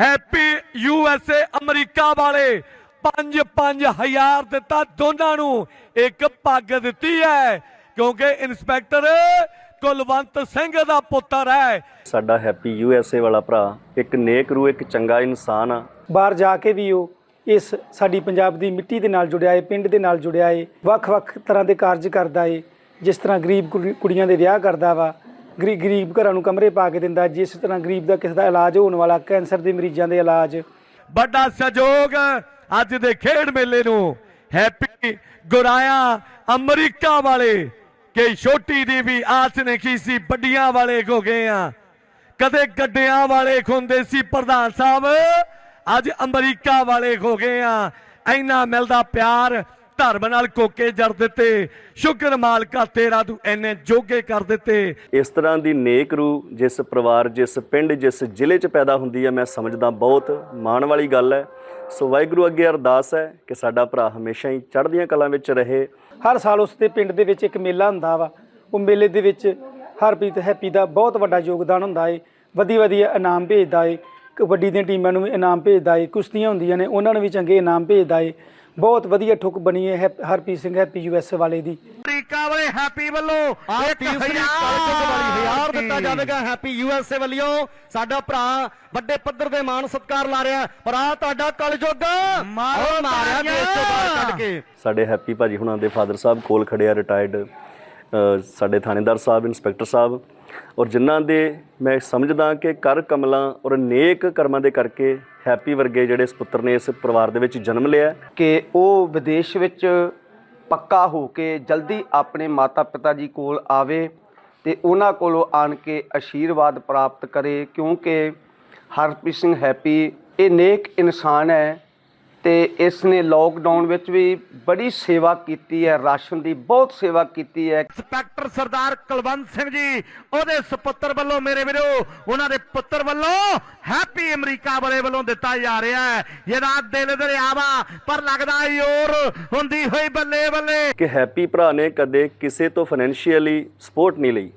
Happy U S A America ਵਾਲੇ 5-5000 ਦਿੱਤਾ ਦੋਨਾਂ ਨੂੰ। ਇੱਕ ਪੱਗ ਦਿੱਤੀ ਹੈ ਕਿਉਂਕਿ ਇਨਸਪੈਕਟਰ ਕੁਲਵੰਤ ਸਿੰਘ ਦਾ ਪੁੱਤਰ ਹੈ। ਸਾਡਾ ਹੈਪੀ ਯੂ ਐਸ ਏ ਵਾਲਾ ਭਰਾ ਇੱਕ ਨੇਕ ਰੂ ਇੱਕ ਚੰਗਾ ਇਨਸਾਨ ਆ। ਬਾਹਰ ਜਾ ਕੇ ਵੀ ਉਹ ਇਸ ਸਾਡੀ ਪੰਜਾਬ ਦੀ ਮਿੱਟੀ ਦੇ ਨਾਲ ਜੁੜਿਆ ਏ ਪਿੰਡ ਦੇ ਨਾਲ ਜੁੜਿਆ ਏ ਵੱਖ-ਵੱਖ ਤਰ੍ਹਾਂ ਦੇ ਕਾਰਜ ਕਰਦਾ ਏ ਜਿਸ ਤਰ੍ਹਾਂ ਗਰੀਬ ਕੁੜੀ- ਕੁੜੀਆਂ ਦੇ ਵਿਆਹ ਕਰਦਾ ਵਾ ਗਰੀ- ਗਰੀਬ ਘਰਾਂ ਨੂੰ ਕਮਰੇ ਪਾ ਕੇ ਦਿੰਦਾ, ਜਿਸ ਤਰ੍ਹਾਂ ਗਰੀਬ ਦਾ ਕਿਸੇ ਦਾ ਇਲਾਜ ਹੋਣ ਵਾਲਾ, ਕੈਂਸਰ ਦੇ ਮਰੀਜ਼ਾਂ ਦੇ ਇਲਾਜ। ਵੱਡਾ ਸਹਿਯੋਗ ਅੱਜ ਦੇ ਖੇਡ ਮੇਲੇ ਨੂੰ। ਹੈਪੀ ਗੁਰਾਇਆ ਅਮਰੀਕਾ ਵਾਲੇ, ਕਿ ਛੋਟੀ ਦੀ ਵੀ ਆਸ ਨਹੀਂ ਸੀ, ਵੱਡੀਆਂ ਵਾਲੇ ਹੋ ਗਏ ਆ। ਕਦੇ ਗੱਡਿਆਂ ਵਾਲੇ ਖੁੰਦੇ ਸੀ ਪ੍ਰਧਾਨ ਸਾਹਿਬ, ਅੱਜ ਅਮਰੀਕਾ ਵਾਲੇ ਹੋ ਗਏ ਆ। ਇੰਨਾ ਮਿਲਦਾ ਪਿਆਰ ਧਰਮ ਨਾਲ ਕੋਕੇ ਜੜ ਦਿੱਤੇ। ਸ਼ੁਕਰ ਮਾਲਕਾ ਤੇਰਾ ਤੂੰ ਐਨੇ ਜੋਗੇ ਕਰ ਦਿੱਤੇ। ਇਸ ਤਰ੍ਹਾਂ ਦੀ ਨੇਕ ਰੂ ਜਿਸ ਪਰਿਵਾਰ ਜਿਸ ਪਿੰਡ ਜਿਸ ਜ਼ਿਲ੍ਹੇ 'ਚ ਪੈਦਾ ਹੁੰਦੀ ਹੈ ਮੈਂ ਸਮਝਦਾ ਬਹੁਤ ਮਾਣ ਵਾਲੀ ਗੱਲ ਹੈ। ਸੋ ਵਾਹਿਗੁਰੂ ਅੱਗੇ ਅਰਦਾਸ ਹੈ ਕਿ ਸਾਡਾ ਭਰਾ ਹਮੇਸ਼ਾ ਹੀ ਚੜ੍ਹਦੀਆਂ ਕਲਾਂ ਵਿੱਚ ਰਹੇ। ਹਰ ਸਾਲ ਉਸ ਦੇ ਪਿੰਡ ਦੇ ਵਿੱਚ ਇੱਕ ਮੇਲਾ ਹੁੰਦਾ ਵਾ। ਉਹ ਮੇਲੇ ਦੇ ਵਿੱਚ ਹਰਪ੍ਰੀਤ ਹੈਪੀ ਦਾ ਬਹੁਤ ਵੱਡਾ ਯੋਗਦਾਨ ਹੁੰਦਾ ਏ। ਵਧੀਆ ਵਧੀਆ ਇਨਾਮ ਭੇਜਦਾ ਏ। ਕਬੱਡੀ ਦੀਆਂ ਟੀਮਾਂ ਨੂੰ ਵੀ ਇਨਾਮ ਭੇਜਦਾ ਏ। ਕੁਸ਼ਤੀਆਂ ਹੁੰਦੀਆਂ ਨੇ ਉਹਨਾਂ ਨੂੰ ਵੀ ਚੰਗੇ ਇਨਾਮ ਭੇਜਦਾ ਏ। ਬਹੁਤ ਵਧੀਆ ਠੁੱਕ ਬਣੀ ਏ ਹੈਪ- ਹਰਪ੍ਰੀਤ ਸਿੰਘ ਹੈਪੀ ਯੂਐਸ ਵਾਲੇ ਦੀ। ਅਮਰੀਕਾ ਵਾਲੇ ਹੈਪੀ ਵੱਲੋਂ ਆ ਇੱਕ ਤੀਸਰੀ ਹਜ਼ਾਰ ਵਾਲੀ ਹਜ਼ਾਰ ਦਿੱਤਾ। ਜਾਵੇਗਾ ਹੈਪੀ ਯੂਐਸਏ ਵੱਲੋਂ। ਸਾਡਾ ਭਰਾ ਵੱਡੇ ਪੱਧਰ ਦੇ ਮਾਣ ਸਤਿਕਾਰ ਲਾ ਰਿਹਾ। ਭਰਾ ਤੁਹਾਡਾ ਕਲਯੁੱਗ। ਮਾਰੋ ਉਹ ਮਾਰਿਆ ਤਾੜੀਆਂ। ਦੇਸ਼ ਤੋਂ ਬਾਹਰ ਕੱਢ ਕੇ। ਸਾਡੇ ਹੈਪੀ ਭਾਜੀ ਹੁਣਾਂ ਦੇ ਫਾਦਰ ਸਾਹਿਬ ਕੋਲ ਖੜੇ ਆ ਰਿਟਾਇਰਡ ਸਾਡੇ ਥਾਣੇਦਾਰ ਸਾਹਿਬ ਇੰਸਪੈਕਟਰ ਸਾਹਿਬ। ਔਰ ਜਿਨ੍ਹਾਂ ਦੇ ਮੈਂ ਸਮਝਦਾ ਕਿ ਕਰ ਕਮਲਾਂ ਔਰ ਨੇਕ ਕਰਮਾਂ ਦੇ ਕਰਕੇ ਹੈਪੀ ਵਰਗੇ ਜਿਹੜੇ ਸੁਪੁੱਤਰ ਨੇ ਇਸ ਪਰਿਵਾਰ ਦੇ ਵਿੱਚ ਜਨਮ ਲਿਆ ਕਿ ਉਹ ਵਿਦੇਸ਼ ਵਿੱਚ ਪੱਕਾ ਹੋ ਕੇ ਜਲਦੀ ਆਪਣੇ ਮਾਤਾ-ਪਿਤਾ ਜੀ ਕੋਲ ਆਵੇ ਤੇ ਉਹਨਾਂ ਕੋਲੋਂ ਆਣ ਕੇ ਆਸ਼ੀਰਵਾਦ ਪ੍ਰਾਪਤ ਕਰੇ, ਕਿਉਂਕਿ ਹਰਪ੍ਰੀਤ ਸਿੰਘ ਹੈਪੀ ਇਹ ਨੇਕ ਇਨਸਾਨ ਹੈ। ਤੇ ਇਸ ਨੇ ਲੋਕਡਾਊਨ ਵਿੱਚ ਵੀ ਬੜੀ ਸੇਵਾ ਕੀਤੀ ਹੈ ਰਾਸ਼ਨ ਦੀ ਬਹੁਤ ਸੇਵਾ ਕੀਤੀ ਹੈ। ਇੰਸਪੈਕਟਰ ਸਰਦਾਰ ਕੁਲਵੰਤ ਸਿੰਘ ਜੀ ਉਹਦੇ ਸੁਪੁੱਤਰ ਵੱਲੋਂ ਮੇਰੇ ਵੀਰੋ ਉਹਨਾਂ ਦੇ ਪੁੱਤਰ ਵੱਲੋਂ ਹੈਪੀ ਅਮਰੀਕਾ ਵਾਲੇ ਵੱਲੋਂ ਦਿੱਤਾ ਜਾ ਰਿਹਾ ਹੈ। ਇਹਦਾ ਦਿਲ ਦਰਿਆਵਾ ਪਰ ਲੱਗਦਾ ਯੋਰ ਹੁੰਦੀ ਹੋਈ ਬੱਲੇ ਬੱਲੇ। ਕਿ ਹੈਪੀ ਭਰਾ ਨੇ ਕਦੇ ਕਿਸੇ ਤੋਂ ਫਾਈਨੈਂਸ਼ੀਅਲੀ ਸਪੋਰਟ ਨਹੀਂ ਲਈ।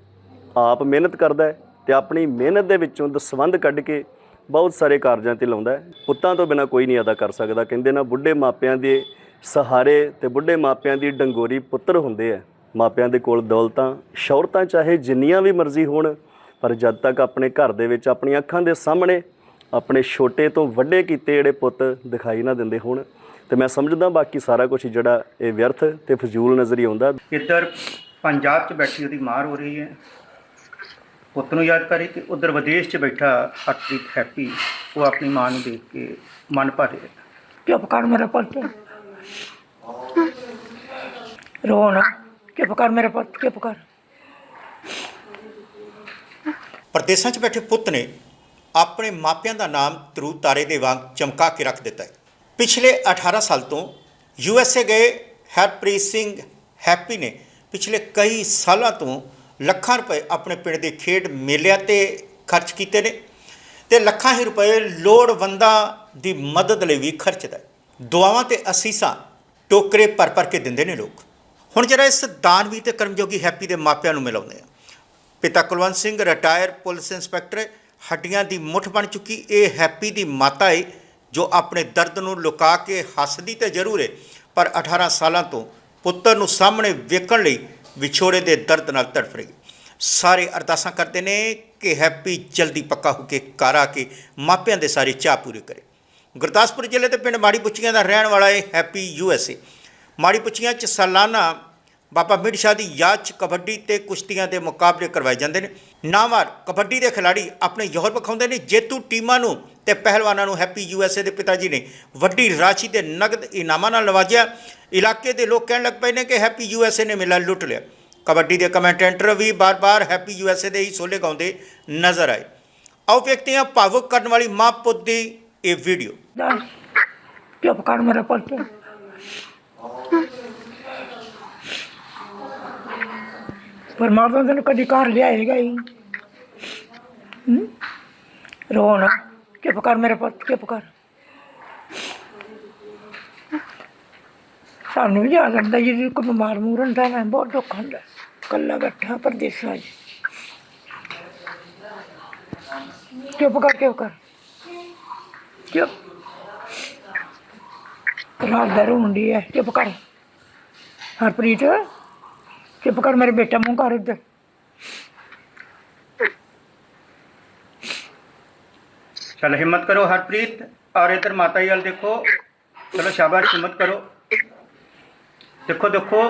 ਆਪ ਮਿਹਨਤ ਕਰਦਾ ਹੈ ਤੇ ਆਪਣੀ ਮਿਹਨਤ ਦੇ ਵਿੱਚੋਂ ਦਸਵੰਧ ਕੱਢ ਕੇ ਬਹੁਤ ਸਾਰੇ ਕਾਰਜਾਂ ਤੇ ਲਾਉਂਦਾ ਹੈ। ਪੁੱਤਾਂ ਤੋਂ ਬਿਨਾ ਕੋਈ ਨਹੀਂ ਅਦਾ ਕਰ ਸਕਦਾ। ਕਹਿੰਦੇ ਨਾ, ਬੁੱਢੇ ਮਾਪਿਆਂ ਦੇ ਸਹਾਰੇ ਤੇ ਬੁੱਢੇ ਮਾਪਿਆਂ ਦੀ ਡੰਗੋਰੀ ਪੁੱਤਰ ਹੁੰਦੇ ਆ। ਮਾਪਿਆਂ ਦੇ ਕੋਲ ਦੌਲਤਾਂ, ਸ਼ੌਹਰਤਾਂ ਚਾਹੇ ਜਿੰਨੀਆਂ ਵੀ ਮਰਜ਼ੀ ਹੋਣ, ਪਰ ਜਦ ਤੱਕ ਆਪਣੇ ਘਰ ਦੇ ਵਿੱਚ ਆਪਣੀਆਂ ਅੱਖਾਂ ਦੇ ਸਾਹਮਣੇ ਆਪਣੇ ਛੋਟੇ ਤੋਂ ਵੱਡੇ ਕੀਤੇ ਜਿਹੜੇ ਪੁੱਤ ਦਿਖਾਈ ਨਾ ਦਿੰਦੇ ਹੋਣ, ਤੇ ਮੈਂ ਸਮਝਦਾ ਬਾਕੀ ਸਾਰਾ ਕੁਝ ਜਿਹੜਾ ਇਹ ਵਿਅਰਥ ਤੇ ਫਜ਼ੂਲ ਨਜ਼ਰੀ ਆਉਂਦਾ। ਇੱਧਰ ਪੰਜਾਬ 'ਚ ਬੈਠੀ ਉਹਦੀ ਮਾਰ ਹੋ ਰਹੀ ਹੈ। ਪੁੱਤ ਨੂੰ ਯਾਦ ਕਰੇ ਕਿ ਉਧਰ ਵਿਦੇਸ਼ 'ਚ ਬੈਠਾ ਹਰਪ੍ਰੀਤ ਹੈਪੀ ਉਹ ਆਪਣੀ ਮਾਂ ਨੂੰ ਦੇਖ ਕੇ ਮਨ ਭਰ ਚੁੱਪ ਕਰ ਮੇਰਾ ਪੁੱਤ। ਰੋ ਨਾ ਚੁੱਪ ਕਰ ਮੇਰਾ ਪੁੱਤ ਚੁੱਪ ਕਰ। ਪ੍ਰਦੇਸ਼ਾਂ 'ਚ ਬੈਠੇ ਪੁੱਤ ਨੇ ਆਪਣੇ ਮਾਪਿਆਂ ਦਾ ਨਾਮ ਧਰੂ ਤਾਰੇ ਦੇ ਵਾਂਗ ਚਮਕਾ ਕੇ ਰੱਖ ਦਿੱਤਾ ਹੈ। ਪਿਛਲੇ 18 ਸਾਲ ਤੋਂ ਯੂ ਐਸ ਏ ਗਏ ਹਰਪ੍ਰੀਤ ਸਿੰਘ ਹੈਪੀ ਨੇ ਪਿਛਲੇ ਕਈ ਸਾਲਾਂ ਤੋਂ ਲੱਖਾਂ ਰੁਪਏ ਆਪਣੇ ਪਿੰਡ ਦੇ ਖੇਡ ਮੇਲਿਆਂ ਤੇ ਖਰਚ ਕੀਤੇ ਨੇ ਤੇ ਲੱਖਾਂ ਹੀ ਰੁਪਏ ਲੋੜਵੰਦਾਂ ਦੀ ਮਦਦ ਲਈ ਵੀ ਖਰਚਦਾ ਦੁਆਵਾਂ ਤੇ ਅਸੀਸਾਂ ਟੋਕਰੇ ਭਰ ਭਰ ਕੇ ਦਿੰਦੇ ਨੇ ਲੋਕ। ਹੁਣ ਜਿਹੜਾ ਇਸ ਦਾਨਵੀ ਤੇ ਕਰਮਯੋਗੀ ਹੈਪੀ ਦੇ ਮਾਪਿਆਂ ਨੂੰ ਮਿਲਾਉਂਦੇ ਆ ਪਿਤਾ Kulwant Singh retire police inspector, ਹੱਡੀਆਂ ਦੀ ਮੁੱਠ ਬਣ ਚੁੱਕੀ ਇਹ ਹੈਪੀ ਦੀ ਮਾਤਾ ਏ, ਜੋ ਆਪਣੇ ਦਰਦ ਨੂੰ ਲੁਕਾ ਕੇ ਹੱਸਦੀ ਤੇ ਜ਼ਰੂਰ ਏ, ਪਰ 18 ਸਾਲਾਂ ਤੋਂ ਪੁੱਤਰ ਨੂੰ ਸਾਹਮਣੇ ਵੇਖਣ ਲਈ ਵਿਛੋੜੇ ਦੇ ਦਰਦ ਨਾਲ ਤੜਫ ਰਹੀ। ਸਾਰੇ ਅਰਦਾਸਾਂ ਕਰਦੇ ਨੇ ਕਿ ਹੈਪੀ ਜਲਦੀ ਪੱਕਾ ਹੋ ਕੇ ਘਰ ਆ ਕੇ ਮਾਪਿਆਂ ਦੇ ਸਾਰੇ ਚਾਅ ਪੂਰੇ ਕਰੇ। ਗੁਰਦਾਸਪੁਰ ਜ਼ਿਲ੍ਹੇ ਦੇ ਪਿੰਡ ਮਾੜੀ ਪੁੱਛੀਆਂ ਦਾ ਰਹਿਣ ਵਾਲਾ ਹੈ ਹੈਪੀ ਯੂਐਸਏ ਮਾੜੀ ਪੁੱਛੀਆਂ 'ਚ ਸਾਲਾਨਾ ਬਾਬਾ ਮਿਰ ਸ਼ਾਹ ਦੀ ਯਾਦ 'ਚ ਕਬੱਡੀ ਤੇ ਕੁਸ਼ਤੀਆਂ ਦੇ ਮੁਕਾਬਲੇ ਕਰਵਾਏ ਜਾਂਦੇ ਨੇ। ਨਾਮਵਰ ਕਬੱਡੀ ਦੇ ਖਿਡਾਰੀ ਆਪਣੇ ਜੋਹਰ ਵਿਖਾਉਂਦੇ ਨੇ। ਜੇਤੂ ਟੀਮਾਂ ਨੂੰ ਤੇ ਪਹਿਲਵਾਨਾਂ ਨੂੰ ਹੈਪੀ ਯੂਐਸਏ ਦੇ ਪਿਤਾ ਜੀ ਨੇ ਵੱਡੀ ਰਾਸ਼ੀ ਦੇ ਨਗਦ ਇਨਾਮਾਂ ਨਾਲ ਨਵਾਜਿਆ। ਇਲਾਕੇ ਦੇ ਲੋਕ ਕਹਿਣ ਲੱਗ ਪਏ ਨੇ ਕਿ ਹੈਪੀ ਯੂਐਸਏ ਨੇ ਮੇਲਾ ਲੁੱਟ ਲਿਆ। ਕਬੱਡੀ ਦੇ ਕਮੈਂਟੇਟਰ ਵੀ ਬਾਰ-ਬਾਰ ਹੈਪੀ ਯੂਐਸਏ ਦੇ ਹੀ ਸੋਲੇ ਗਾਉਂਦੇ ਨਜ਼ਰ ਆਏ। ਆਓ ਵੇਖਦੇ ਹਾਂ ਭਾਵੁਕ ਕਰਨ ਵਾਲੀ ਮਾਂ ਪੁੱਤ ਦੀ ਇਹ ਵੀਡੀਓ। ਚੁੱਪ ਕਰ ਮੇਰਾ ਪੁੱਤ। ਪਰਮਾਤਮਾ ਤੈਨੂੰ ਕਦੀ ਘਰ ਲਿਆਏਗਾ ਹੀ ਹੂੰ? ਰੋ ਚੁੱਪ ਕਰ ਮੇਰਾ ਪੁੱਤ, ਚੁੱਪ ਕਰ। ਸਾਨੂੰ ਵੀ ਯਾਦ ਆਉਂਦਾ ਜੀ ਕੋਈ ਬਿਮਾਰ ਮੂਰ ਹੁੰਦਾ ਨਾ ਬਹੁਤ ਦੁੱਖ ਹੁੰਦਾ। ਕੱਲਾ ਬੈਠਾ ਪਰਦੇਸਾਂ 'ਚ। ਚੁੱਪ ਕਰ ਚੁੱਪ ਕਰ। ਚੁੱਪ। ਰਾਤ ਦਾ ਰੋਂਦੀ ਹੈ ਚੁੱਪ ਕਰ। ਹਰਪ੍ਰੀਤ? ਚੁੱਪ ਕਰ ਮੇਰੇ ਬੇਟਾ ਮੂੰਹ ਕਰ ਇੱਧਰ। ਚਲ ਹਿੰਮਤ ਕਰੋ ਹਰਪ੍ਰੀਤ, ਔਰ ਇਧਰ ਮਾਤਾ ਜੀ ਵੱਲ ਦੇਖੋ। ਚਲੋ ਸ਼ਾਬਾਸ਼, ਹਿੰਮਤ ਕਰੋ। ਦੇਖੋ ਦੇਖੋ।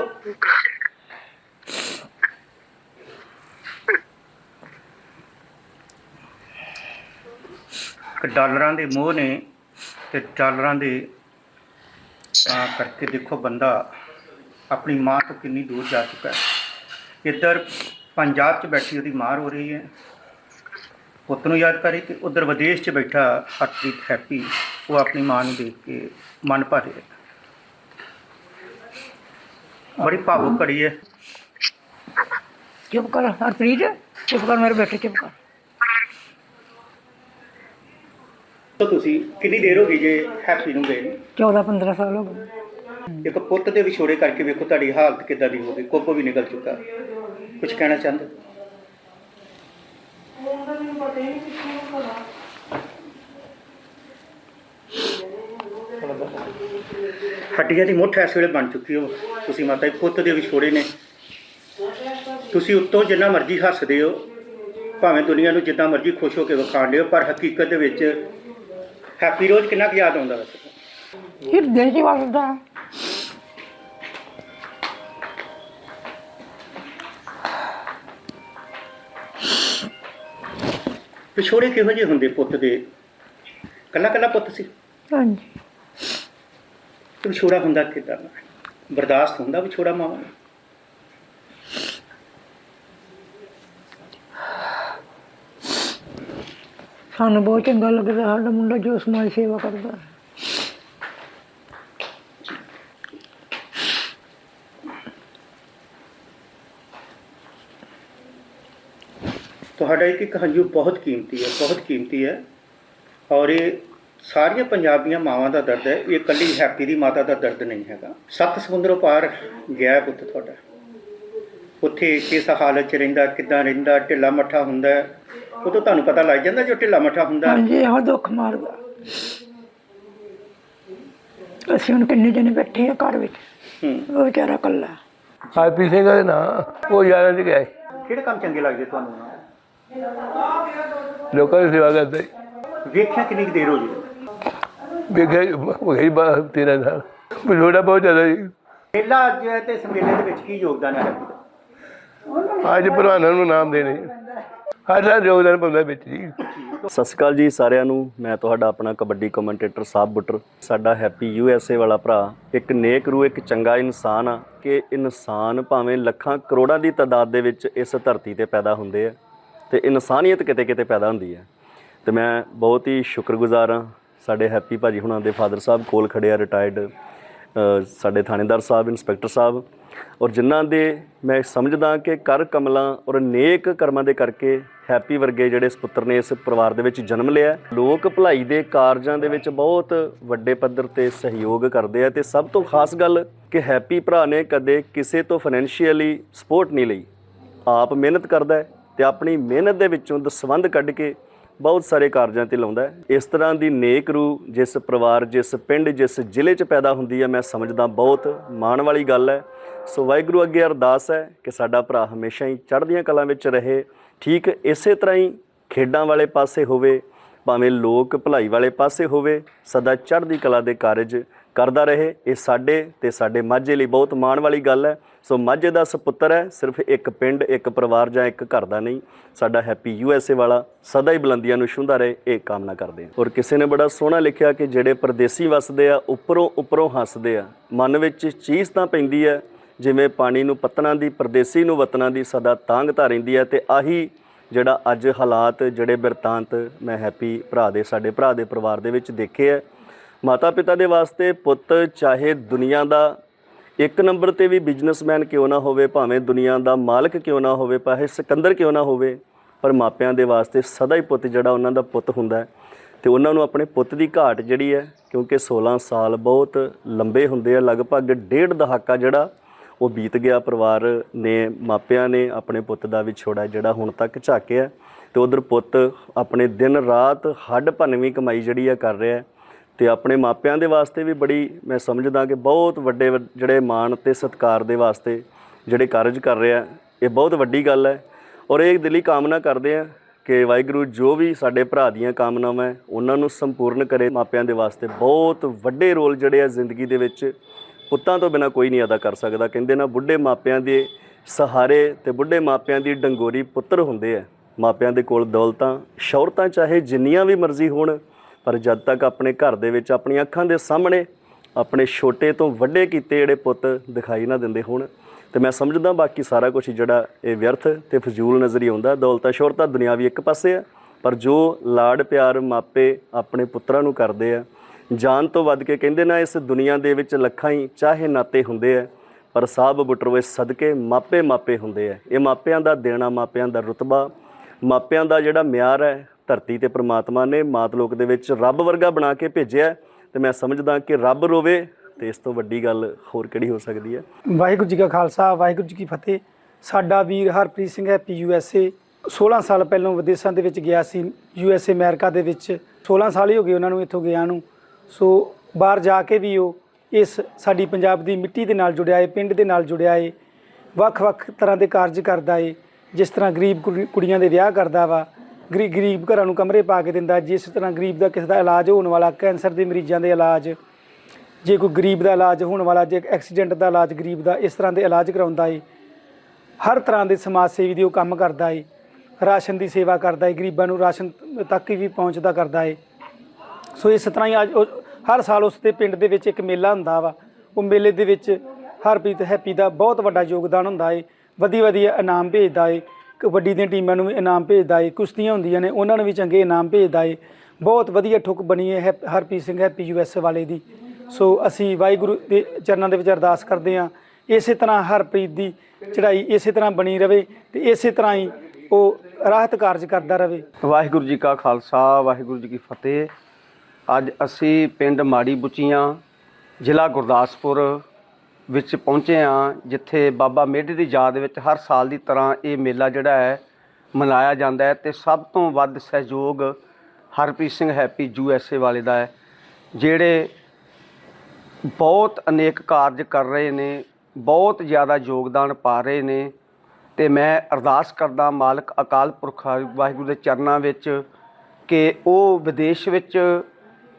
ਡਾਲਰਾਂ ਦੇ ਮੋਹ ਨੇ ਤੇ ਡਾਲਰਾਂ ਦੇ ਕਰਕੇ ਦੇਖੋ ਬੰਦਾ ਆਪਣੀ ਮਾਂ ਤੋਂ ਕਿੰਨੀ ਦੂਰ ਜਾ ਚੁੱਕਾ ਹੈ। ਇੱਧਰ ਪੰਜਾਬ 'ਚ ਬੈਠੀ ਉਹਦੀ ਮਾਂ ਹੋ ਰਹੀ ਹੈ। ਪੁੱਤ ਨੂੰ ਯਾਦ ਕਰੇ ਤੇ ਉਧਰ ਵਿਦੇਸ਼ 'ਚ ਬੈਠਾ ਹਰਪ੍ਰੀਤ ਹੈਪੀ ਉਹ ਆਪਣੀ ਮਾਂ ਨੂੰ ਦੇਖ ਕੇ ਮਨ ਭਰ ਰਿਹਾ ਬੜੀ ਭਾਵੁਕ ਘੜੀ ਹੈ। ਚੁੱਪ ਕਰ ਹਰਪ੍ਰੀਤ ਚੁੱਪ ਕਰ ਮੇਰੇ ਬੇਟੇ ਚੁੱਪ ਕਰ। ਤਾਂ ਤੁਸੀਂ ਕਿੰਨੀ ਦੇਰ ਹੋ ਗਈ ਜੇ ਹੈਪੀ ਨੂੰ ਗਏ ਨੂੰ? 14 15 ਸਾਲ ਹੋ ਗਏ। ਇੱਕ ਪੁੱਤ ਦੇ ਵਿਛੋੜੇ ਕਰਕੇ ਵੇਖੋ, ਤੁਹਾਡੀ ਹਾਲਤ ਕਿੱਦਾਂ ਦੀ ਹੋ ਗਈ ਕੁੱਪ ਵੀ ਨਿਕਲ ਚੁੱਕਾ। ਕੁਝ ਕਹਿਣਾ ਚਾਹੁੰਦੇ? ਹੱਡੀਆਂ ਦੀ ਮੁੱਠ ਇਸ ਵੇਲੇ ਬਣ ਚੁੱਕੀ ਹੋ। ਤੁਸੀਂ ਮਾਤਾ ਜੀ, ਪੁੱਤ ਦੇ ਵਿਛੋੜੇ ਨੇ। ਤੁਸੀਂ ਉੱਤੋਂ ਜਿੰਨਾ ਮਰਜ਼ੀ ਹੱਸਦੇ ਹੋ, ਭਾਵੇਂ ਦੁਨੀਆ ਨੂੰ ਜਿੱਦਾਂ ਮਰਜ਼ੀ ਖੁਸ਼ ਹੋ ਕੇ ਵਿਖਾਉਂਦੇ ਹੋ, ਪਰ ਹਕੀਕਤ ਦੇ ਵਿੱਚ ਹੈਪੀ ਰੋਜ਼ ਕਿੰਨਾ ਕੁ ਯਾਦ ਆਉਂਦਾ ਵੈਸੇ? ਹਿਰਦੇ ਚ ਵਸਦਾ। ਵਿਛੋੜੇ ਕਿਹੋ ਜਿਹੇ ਹੁੰਦੇ ਪੁੱਤ ਦੇ? ਕੱਲਾ ਕੱਲਾ ਪੁੱਤ ਸੀ। ਹਾਂਜੀ। ਤੇ ਵਿਛੋੜਾ ਹੁੰਦਾ ਕਿਦਾਂ? ਬਰਦਾਸ਼ਤ ਹੁੰਦਾ ਵਿਛੋੜਾ ਮਾਵਾਂ ਨੂੰ? ਸਾਨੂੰ ਬਹੁਤ ਚੰਗਾ ਲੱਗਦਾ ਸਾਡਾ ਮੁੰਡਾ ਜੋ ਸਮਾਜ ਸੇਵਾ ਕਰਦਾ। ਤੁਹਾਡਾ ਇੱਕ ਇੱਕ ਹੰਝੂ ਬਹੁਤ ਕੀਮਤੀ ਹੈ ਬਹੁਤ ਕੀਮਤੀ ਹੈ। ਔਰ ਇਹ ਸਾਰੀਆਂ ਪੰਜਾਬੀਆਂ ਮਾਵਾਂ ਦਾ ਦਰਦ ਹੈ। ਇਹ ਇਕੱਲੀ ਹੈਪੀ ਦੀ ਮਾਤਾ ਦਾ ਦਰਦ ਨਹੀਂ ਹੈਗਾ। ਸੱਤ ਸਮੁੰਦਰੋਂ ਪਾਰ ਗਿਆ ਪੁੱਤ ਤੁਹਾਡਾ। ਉੱਥੇ ਕਿਸ ਹਾਲਤ 'ਚ ਰਹਿੰਦਾ ਕਿੱਦਾਂ ਰਹਿੰਦਾ ਢਿੱਲਾ ਮੱਠਾ ਹੁੰਦਾ ਹੈ, ਉਦੋਂ ਤੁਹਾਨੂੰ ਪਤਾ ਲੱਗ ਜਾਂਦਾ ਜੋ ਢਿੱਲਾ ਮੱਠਾ ਹੁੰਦਾ। ਹਾਂਜੀ ਇਹੋ ਦੁੱਖ ਮਾਰਦਾ। ਅਸੀਂ ਹੁਣ ਕਿੰਨੇ ਜਣੇ ਬੈਠੇ ਆ ਘਰ ਵਿੱਚ। ਹੂੰ। ਉਹ ਵਿਚਾਰਾ ਕੱਲਾ ਹਰਪ੍ਰੀਤ ਸਿੰਘ ਦੇ ਨਾਂ ਉਹ ਯਾਰਾਂ ਚ ਗਏ ਕਿਹੜੇ ਕੰਮ ਚੰਗੇ ਲੱਗਦੇ ਤੁਹਾਨੂੰ? ਲੋਕਾਂ ਦੀ ਸੇਵਾ ਕਰਦੇ। ਵੇਖਿਆ ਕਿੰਨੀ ਕੁ ਦੇਰ ਹੋ ਗਈ? ਵੇਖੇ ਉਹੀ ਬਾ ਤੇਰਾ ਨਾਲ ਬਲੋੜਾ ਬਹੁਤ ਜ਼ਿਆਦਾ ਜੀ। ਮੇਲਾ ਅੱਜ ਹੈ ਤੇ ਇਸ ਮੇਲੇ ਦੇ ਵਿੱਚ ਕੀ ਯੋਗਦਾਨ ਹੈ? ਅੱਜ ਪ੍ਰਵਾਨਾਂ ਨੂੰ ਨਾਮ ਦੇਣੇ। ਹਰ ਸਾਲ ਯੋਗਦਾਨ ਪਾਉਂਦਾ ਵਿੱਚ ਜੀ। ਸਤਿ ਸ਼੍ਰੀ ਅਕਾਲ ਜੀ ਸਾਰਿਆਂ ਨੂੰ। ਮੈਂ ਤੁਹਾਡਾ ਆਪਣਾ ਕਬੱਡੀ ਕਮੈਂਟੇਟਰ ਸਾਹਿਬ ਬੁੱਟਰ। ਸਾਡਾ ਹੈਪੀ ਯੂ ਐਸ ਏ ਵਾਲਾ ਭਰਾ। ਇੱਕ ਨੇਕ ਰੂ ਇੱਕ ਚੰਗਾ ਇਨਸਾਨ ਆ ਕਿ ਇਨਸਾਨ ਭਾਵੇਂ ਲੱਖਾਂ ਕਰੋੜਾਂ ਦੀ ਤਾਦਾਦ ਦੇ ਵਿੱਚ ਇਸ ਧਰਤੀ ਤੇ ਪੈਦਾ ਹੁੰਦੇ ਆ। ਤੇ ਇਨਸਾਨੀਅਤ ਕਿਤੇ ਕਿਤੇ ਪੈਦਾ ਹੁੰਦੀ ਹੈ। ਤੇ ਮੈਂ ਬਹੁਤ ਹੀ ਸ਼ੁਕਰਗੁਜ਼ਾਰ ਹਾਂ ਸਾਡੇ ਹੈਪੀ ਭਾਜੀ ਹੁਣਾਂ ਦੇ ਫਾਦਰ ਸਾਹਿਬ ਕੋਲ ਖੜੇ ਆ ਰਿਟਾਇਰਡ ਸਾਡੇ ਥਾਣੇਦਾਰ ਸਾਹਿਬ, ਇੰਸਪੈਕਟਰ ਸਾਹਿਬ। ਔਰ ਜਿਨ੍ਹਾਂ ਦੇ ਮੈਂ ਸਮਝਦਾ ਕਿ ਕਰ ਕਮਲਾਂ ਔਰ ਨੇਕ ਕਰਮਾਂ ਦੇ ਕਰਕੇ ਹੈਪੀ ਵਰਗੇ ਜਿਹੜੇ ਸੁਪੁੱਤਰ ਨੇ ਇਸ ਪਰਿਵਾਰ ਦੇ ਵਿੱਚ ਜਨਮ ਲਿਆ ਲੋਕ ਭਲਾਈ ਦੇ ਕਾਰਜਾਂ ਦੇ ਵਿੱਚ ਬਹੁਤ ਵੱਡੇ ਪੱਧਰ ਤੇ ਸਹਿਯੋਗ ਕਰਦੇ ਆ। ਤੇ ਸਭ ਤੋਂ ਖਾਸ ਗੱਲ ਕਿ ਹੈਪੀ ਭਰਾ ਨੇ ਕਦੇ ਕਿਸੇ ਤੋਂ ਫਾਈਨੈਂਸ਼ੀਅਲੀ ਸਪੋਰਟ ਨਹੀਂ ਲਈ। ਆਪ ਮਿਹਨਤ ਕਰਦਾ ਹੈ ਤੇ ਆਪਣੀ ਮਿਹਨਤ ਦੇ ਵਿੱਚੋਂ ਦਸਵੰਧ ਕੱਢ ਕੇ ਬਹੁਤ ਸਾਰੇ ਕਾਰਜਾਂ ਤੇ ਲਾਉਂਦਾ ਹੈ। ਇਸ ਤਰ੍ਹਾਂ ਦੀ ਨੇਕ ਰੂਹ ਜਿਸ ਪਰਿਵਾਰ, ਜਿਸ ਪਿੰਡ, ਜਿਸ ਜ਼ਿਲ੍ਹੇ 'ਚ ਪੈਦਾ ਹੁੰਦੀ ਹੈ, ਮੈਂ ਸਮਝਦਾ ਬਹੁਤ ਮਾਣ ਵਾਲੀ ਗੱਲ ਹੈ। ਸੋ ਵਾਹਿਗੁਰੂ ਅੱਗੇ ਅਰਦਾਸ ਹੈ ਕਿ ਸਾਡਾ ਭਰਾ ਹਮੇਸ਼ਾ ਹੀ ਚੜ੍ਹਦੀਆਂ ਕਲਾਂ ਵਿੱਚ ਰਹੇ। ਠੀਕ ਇਸੇ ਤਰ੍ਹਾਂ ਹੀ ਖੇਡਾਂ ਵਾਲੇ ਪਾਸੇ ਹੋਵੇ, ਭਾਵੇਂ ਲੋਕ ਭਲਾਈ ਵਾਲੇ ਪਾਸੇ ਹੋਵੇ, ਸਦਾ ਚੜ੍ਹਦੀ ਕਲਾ ਦੇ ਕਾਰਜ ਕਰਦਾ ਰਹੇ। ਇਹ ਸਾਡੇ ਤੇ ਸਾਡੇ ਮਾਝੇ ਲਈ ਬਹੁਤ ਮਾਣ ਵਾਲੀ ਗੱਲ ਹੈ। ਸੋ ਮਾਝੇ ਦਾ ਸੁਪੁੱਤਰ ਹੈ, ਸਿਰਫ ਇੱਕ ਪਿੰਡ, ਇੱਕ ਪਰਿਵਾਰ ਜਾਂ ਇੱਕ ਘਰ ਦਾ ਨਹੀਂ। ਸਾਡਾ ਹੈਪੀ ਯੂ ਐਸ ਏ ਵਾਲਾ ਸਦਾ ਹੀ ਬੁਲੰਦੀਆਂ ਨੂੰ ਛੂੰਹਦਾ ਰਹੇ, ਇਹ ਕਾਮਨਾ ਕਰਦੇ ਹਾਂ। ਔਰ ਕਿਸੇ ਨੇ ਬੜਾ ਸੋਹਣਾ ਲਿਖਿਆ ਕਿ ਜਿਹੜੇ ਪਰਦੇਸੀ ਵਸਦੇ ਆ, ਉੱਪਰੋਂ ਉੱਪਰੋਂ ਹੱਸਦੇ ਆ। ਮਨ ਵਿੱਚ ਚੀਜ਼ ਤਾਂ ਪੈਂਦੀ ਹੈ, ਜਿਵੇਂ ਪਾਣੀ ਨੂੰ ਪੱਤਣਾ ਦੀ, ਪਰਦੇਸੀ ਨੂੰ ਵਤਨਾਂ ਦੀ ਸਦਾ ਤਾਂਘਤਾ ਰਹਿੰਦੀ ਹੈ ਤੇ ਆਹੀ ਜਿਹੜਾ ਅੱਜ ਹਾਲਾਤ, ਜਿਹੜੇ ਬਿਰਤਾਂਤ ਮੈਂ ਹੈਪੀ ਭਰਾ ਦੇ, ਸਾਡੇ ਭਰਾ ਦੇ ਪਰਿਵਾਰ ਦੇ ਵਿੱਚ ਦੇਖੇ ਹੈ ਮਾਤਾ ਪਿਤਾ ਦੇ ਵਾਸਤੇ ਪੁੱਤ ਚਾਹੇ ਦੁਨੀਆ ਦਾ, ਇੱਕ ਨੰਬਰ ਤੇ ਵੀ ਬਿਜ਼ਨਸਮੈਨ ਕਿਉਂ ਨਾ ਹੋਵੇ, ਭਾਵੇਂ ਦੁਨੀਆ ਦਾ ਮਾਲਕ ਕਿਉਂ ਨਾ ਹੋਵੇ, ਭਾਵੇਂ ਸਿਕੰਦਰ ਕਿਉਂ ਨਾ ਹੋਵੇ, ਪਰ ਮਾਪਿਆਂ ਦੇ ਵਾਸਤੇ ਸਦਾ ਹੀ ਪੁੱਤ ਜਿਹੜਾ ਉਹਨਾਂ ਦਾ ਪੁੱਤ ਹੁੰਦਾ ਹੈ ਤੇ ਉਹਨਾਂ ਨੂੰ ਆਪਣੇ ਪੁੱਤ ਦੀ ਘਾਟ ਜਿਹੜੀ ਹੈ, ਕਿਉਂਕਿ 16 ਸਾਲ ਬਹੁਤ ਲੰਬੇ ਹੁੰਦੇ ਆ, ਲਗਭਗ ਡੇਢ ਦਹਾਕਾ ਜਿਹੜਾ ਉਹ ਬੀਤ ਗਿਆ, ਪਰਿਵਾਰ ਨੇ, ਮਾਪਿਆਂ ਨੇ ਆਪਣੇ ਪੁੱਤ ਦਾ ਵਿਛੋੜਾ ਜਿਹੜਾ ਹੁਣ ਤੱਕ ਝਾਕਿਆ ਤੇ ਉਧਰ ਪੁੱਤ ਆਪਣੇ ਦਿਨ ਰਾਤ ਹੱਡ ਭੰਨਵੀਂ ਕਮਾਈ ਜਿਹੜੀ ਆ ਕਰ ਰਿਹਾ ਹੈ। ਤੇ ਆਪਣੇ ਮਾਪਿਆਂ ਦੇ ਵਾਸਤੇ ਵੀ ਬੜੀ ਮੈਂ ਸਮਝਦਾ ਕਿ ਬਹੁਤ ਵੱਡੇ ਵੱਡ- ਜਿਹੜੇ ਮਾਣ ਤੇ ਸਤਿਕਾਰ ਦੇ ਵਾਸਤੇ ਜਿਹੜੇ ਕਾਰਜ ਕਰ ਰਿਹਾ, ਇਹ ਬਹੁਤ ਵੱਡੀ ਗੱਲ ਹੈ। ਔਰ ਇਹ ਦਿਲੀ ਕਾਮਨਾ ਕਰਦੇ ਆ ਕਿ ਵਾਹਿਗੁਰੂ ਜੋ ਵੀ ਸਾਡੇ ਭਰਾ ਦੀਆਂ ਕਾਮਨਾਵਾਂ ਹੈ, ਉਹਨਾਂ ਨੂੰ ਸੰਪੂਰਨ ਕਰੇ। ਮਾਪਿਆਂ ਦੇ ਵਾਸਤੇ ਬਹੁਤ ਵੱਡੇ ਰੋਲ ਜਿਹੜੇ ਆ ਜ਼ਿੰਦਗੀ ਦੇ ਵਿੱਚ ਪੁੱਤਾਂ ਤੋਂ ਬਿਨਾ ਕੋਈ ਨਹੀਂ ਅਦਾ ਕਰ ਸਕਦਾ। ਕਹਿੰਦੇ ਨਾ, ਬੁੱਢੇ ਮਾਪਿਆਂ ਦੇ ਸਹਾਰੇ ਤੇ ਬੁੱਢੇ ਮਾਪਿਆਂ ਦੀ ਡੰਗੋਰੀ ਪੁੱਤਰ ਹੁੰਦੇ ਆ। ਮਾਪਿਆਂ ਦੇ ਕੋਲ ਦੌਲਤਾਂ, ਸ਼ੌਹਰਤਾਂ ਚਾਹੇ ਜਿੰਨੀਆਂ ਵੀ ਮਰਜ਼ੀ ਹੋਣ ਪਰ ਜਦ ਤੱਕ ਆਪਣੇ ਘਰ ਦੇ ਵਿੱਚ ਆਪਣੀਆਂ ਅੱਖਾਂ ਦੇ ਸਾਹਮਣੇ ਆਪਣੇ ਛੋਟੇ ਤੋਂ ਵੱਡੇ ਕੀਤੇ ਜਿਹੜੇ ਪੁੱਤ ਦਿਖਾਈ ਨਾ ਦਿੰਦੇ ਹੋਣ, ਤੇ ਮੈਂ ਸਮਝਦਾ ਬਾਕੀ ਸਾਰਾ ਕੁਝ ਜਿਹੜਾ ਇਹ ਵਿਅਰਥ ਤੇ ਫਜ਼ੂਲ ਨਜ਼ਰੀ ਆਉਂਦਾ। ਦੌਲਤਾਂ ਸ਼ੋਹਰਤਾਂ ਦੁਨਿਆਵੀ ਇੱਕ ਪਾਸੇ ਆ, ਪਰ ਜੋ ਲਾਡ ਪਿਆਰ ਮਾਪੇ ਆਪਣੇ ਪੁੱਤਰਾਂ ਨੂੰ ਕਰਦੇ ਆ, ਜਾਨ ਤੋਂ ਵੱਧ ਕੇ ਕਹਿੰਦੇ ਨਾ ਇਸ ਦੁਨੀਆ ਦੇ ਵਿੱਚ ਲੱਖਾਂ ਹੀ ਚਾਹੇ ਨਾਤੇ ਹੁੰਦੇ ਆ, ਪਰ ਸਾਬ ਬੁਟਰਵੇ ਸਦਕੇ ਮਾਪੇ ਮਾਪੇ ਹੁੰਦੇ ਆ। ਇਹ ਮਾਪਿਆਂ ਦਾ ਦੇਣਾ, ਮਾਪਿਆਂ ਦਾ ਰਤਬਾ, ਮਾਪਿਆਂ ਦਾ ਜਿਹੜਾ ਮਿਆਰ ਹੈ ਧਰਤੀ ਤੇ ਪ੍ਰਮਾਤਮਾ ਨੇ ਮਾਤ ਲੋਕ ਦੇ ਵਿੱਚ ਰੱਬ ਵਰਗਾ ਬਣਾ ਕੇ ਭੇਜਿਆ ਹੈ। ਤੇ ਮੈਂ ਸਮਝਦਾ ਕਿ ਰੱਬ ਰੋਵੇ ਤੇ ਇਸ ਤੋਂ ਵੱਡੀ ਗੱਲ ਹੋਰ ਕਿਹੜੀ ਹੋ ਸਕਦੀ ਹੈ? ਵਾਹਿਗੁਰੂ ਜੀ ਕਾ ਖਾਲਸਾ, ਵਾਹਿਗੁਰੂ ਜੀ ਕੀ ਫਤਿਹ। ਸਾਡਾ ਵੀਰ ਹਰਪ੍ਰੀਤ ਸਿੰਘ ਹੈ ਪੀ ਯੂ ਐਸ ਏ। 16 ਸਾਲ ਪਹਿਲਾਂ ਵਿਦੇਸ਼ਾਂ ਦੇ ਵਿੱਚ ਗਿਆ ਸੀ, ਯੂ ਐਸ ਏ ਅਮਰੀਕਾ ਦੇ ਵਿੱਚ। 16 ਸਾਲ ਹੀ ਹੋ ਗਏ ਉਹਨਾਂ ਨੂੰ ਇੱਥੋਂ ਗਿਆ ਨੂੰ। ਸੋ ਬਾਹਰ ਜਾ ਕੇ ਵੀ ਉਹ ਇਸ ਸਾਡੀ ਪੰਜਾਬ ਦੀ ਮਿੱਟੀ ਦੇ ਨਾਲ ਜੁੜਿਆ ਹੈ ਪਿੰਡ ਦੇ ਨਾਲ ਜੁੜਿਆ ਹੈ ਵੱਖ-ਵੱਖ ਤਰ੍ਹਾਂ ਦੇ ਕਾਰਜ ਕਰਦਾ ਏ, ਜਿਸ ਤਰ੍ਹਾਂ ਗਰੀਬ ਕੁੜੀ- ਕੁੜੀਆਂ ਦੇ ਵਿਆਹ ਕਰਦਾ ਵਾ। ਗਰੀ- ਗਰੀਬ ਘਰਾਂ ਨੂੰ ਕਮਰੇ ਪਾ ਕੇ ਦਿੰਦਾ, ਜਿਸ ਤਰ੍ਹਾਂ ਗਰੀਬ ਦਾ ਕਿਸੇ ਦਾ ਇਲਾਜ ਹੋਣ ਵਾਲਾ, ਕੈਂਸਰ ਦੇ ਮਰੀਜ਼ਾਂ ਦੇ ਇਲਾਜ। ਜੇ ਕੋਈ ਗਰੀਬ ਦਾ ਇਲਾਜ ਹੋਣ ਵਾਲਾ, ਜੇ ਐਕਸੀਡੈਂਟ ਦਾ ਇਲਾਜ ਗਰੀਬ ਦਾ, ਇਸ ਤਰ੍ਹਾਂ ਦੇ ਇਲਾਜ ਕਰਾਉਂਦਾ ਏ। ਹਰ ਤਰ੍ਹਾਂ ਦੇ ਸਮਾਜ ਸੇਵੀ ਦੀ ਉਹ ਕੰਮ ਕਰਦਾ ਏ। ਰਾਸ਼ਨ ਦੀ ਸੇਵਾ ਕਰਦਾ ਏ, ਗਰੀਬਾਂ ਨੂੰ ਰਾਸ਼ਨ ਤੱਕ ਵੀ ਪਹੁੰਚਦਾ ਕਰਦਾ ਏ। ਸੋ ਇਸ ਤਰ੍ਹਾਂ ਹੀ ਅੱਜ ਹਰ ਸਾਲ ਉਸ ਦੇ ਪਿੰਡ ਦੇ ਵਿੱਚ ਇੱਕ ਮੇਲਾ ਹੁੰਦਾ ਵਾ। ਉਹ ਮੇਲੇ ਦੇ ਵਿੱਚ ਹਰਪ੍ਰੀਤ ਹੈਪੀ ਦਾ ਬਹੁਤ ਵੱਡਾ ਯੋਗਦਾਨ ਹੁੰਦਾ ਏ। ਵਧੀਆ ਵਧੀਆ ਇਨਾਮ ਭੇਜਦਾ ਏ। ਕਬੱਡੀ ਦੀਆਂ ਟੀਮਾਂ ਨੂੰ ਵੀ ਇਨਾਮ ਭੇਜਦਾ ਏ, ਕੁਸ਼ਤੀਆਂ ਹੁੰਦੀਆਂ ਨੇ, ਉਹਨਾਂ ਨੂੰ ਵੀ ਚੰਗੇ ਇਨਾਮ ਭੇਜਦਾ ਏ। ਬਹੁਤ ਵਧੀਆ ਠੁੱਕ ਬਣੀ ਹੈ ਹੈਪ- ਹਰਪ੍ਰੀਤ ਸਿੰਘ ਹੈਪੀ ਯੂਐਸ ਵਾਲੇ ਦੀ। ਸੋ ਅਸੀਂ ਵਾਹਿਗੁਰੂ ਦੇ ਚਰਨਾਂ ਦੇ ਵਿੱਚ ਅਰਦਾਸ ਕਰਦੇ ਹਾਂ, ਇਸੇ ਤਰ੍ਹਾਂ ਹਰਪ੍ਰੀਤ ਦੀ ਚੜ੍ਹਾਈ ਇਸੇ ਤਰ੍ਹਾਂ ਬਣੀ ਰਵੇ ਤੇ ਇਸੇ ਤਰ੍ਹਾਂ ਹੀ ਉਹ ਰਾਹਤ ਕਾਰਜ ਕਰਦਾ ਰਵੇ। ਵਾਹਿਗੁਰੂ ਜੀ ਕਾ ਖਾਲਸਾ, ਵਾਹਿਗੁਰੂ ਜੀ ਕੀ ਫਤਿਹ। ਅੱਜ ਅਸੀਂ ਪਿੰਡ ਮਾੜੀ ਬੁੱਚੀਆਂ, ਜ਼ਿਲ੍ਹਾ ਗੁਰਦਾਸਪੁਰ ਵਿੱਚ ਪਹੁੰਚੇ ਹਾਂ, ਜਿੱਥੇ ਬਾਬਾ ਮੇਢੇ ਦੀ ਯਾਦ ਵਿੱਚ ਹਰ ਸਾਲ ਦੀ ਤਰ੍ਹਾਂ ਇਹ ਮੇਲਾ ਜਿਹੜਾ ਹੈ ਮਨਾਇਆ ਜਾਂਦਾ ਹੈ ਤੇ ਸਭ ਤੋਂ ਵੱਧ ਸਹਿਯੋਗ Harpreet Singh Happy U S A ਵਾਲੇ ਦਾ ਹੈ, ਜਿਹੜੇ ਬਹੁਤ ਅਨੇਕ ਕਾਰਜ ਕਰ ਰਹੇ ਨੇ, ਬਹੁਤ ਜ਼ਿਆਦਾ ਯੋਗਦਾਨ ਪਾ ਰਹੇ ਨੇ ਤੇ ਮੈਂ ਅਰਦਾਸ ਕਰਦਾ ਮਾਲਕ ਅਕਾਲ ਪੁਰਖ ਵਾਹਿਗੁਰੂ ਦੇ ਚਰਨਾਂ ਵਿੱਚ ਕਿ ਉਹ ਵਿਦੇਸ਼ ਵਿੱਚ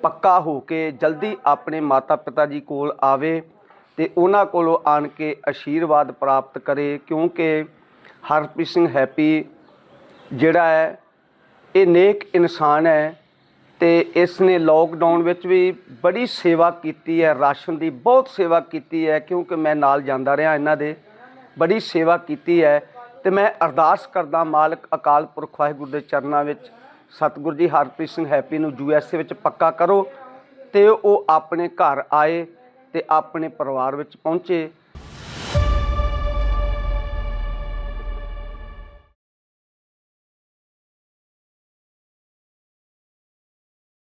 ਪੱਕਾ ਹੋ ਕੇ ਜਲਦੀ ਆਪਣੇ ਮਾਤਾ ਪਿਤਾ ਜੀ ਕੋਲ ਆਵੇ ਤੇ ਉਹਨਾਂ ਕੋਲੋਂ ਆਣ ਕੇ ਆਸ਼ੀਰਵਾਦ ਪ੍ਰਾਪਤ ਕਰੇ, ਕਿਉਂਕਿ ਹਰਪ੍ਰੀਤ ਸਿੰਘ ਹੈਪੀ ਜਿਹੜਾ ਹੈ, ਇਹ ਨੇਕ ਇਨਸਾਨ ਹੈ ਤੇ ਇਸ ਨੇ ਲੋਕਡਾਊਨ ਵਿੱਚ ਵੀ ਬੜੀ ਸੇਵਾ ਕੀਤੀ ਹੈ, ਰਾਸ਼ਨ ਦੀ ਬਹੁਤ ਸੇਵਾ ਕੀਤੀ ਹੈ, ਕਿਉਂਕਿ ਮੈਂ ਨਾਲ ਜਾਂਦਾ ਰਿਹਾ ਇਹਨਾਂ ਦੇ, ਬੜੀ ਸੇਵਾ ਕੀਤੀ ਹੈ ਤੇ ਮੈਂ ਅਰਦਾਸ ਕਰਦਾ ਮਾਲਕ ਅਕਾਲ ਪੁਰਖ ਵਾਹਿਗੁਰੂ ਦੇ ਚਰਨਾਂ ਵਿੱਚ ਸਤਿਗੁਰੂ ਜੀ ਹਰਪ੍ਰੀਤ ਸਿੰਘ ਹੈਪੀ ਨੂੰ ਯੂਐਸਏ ਵਿੱਚ ਪੱਕਾ ਕਰੋ ਤੇ ਉਹ ਆਪਣੇ ਘਰ ਆਏ ਤੇ ਆਪਣੇ ਪਰਿਵਾਰ ਵਿੱਚ ਪਹੁੰਚੇ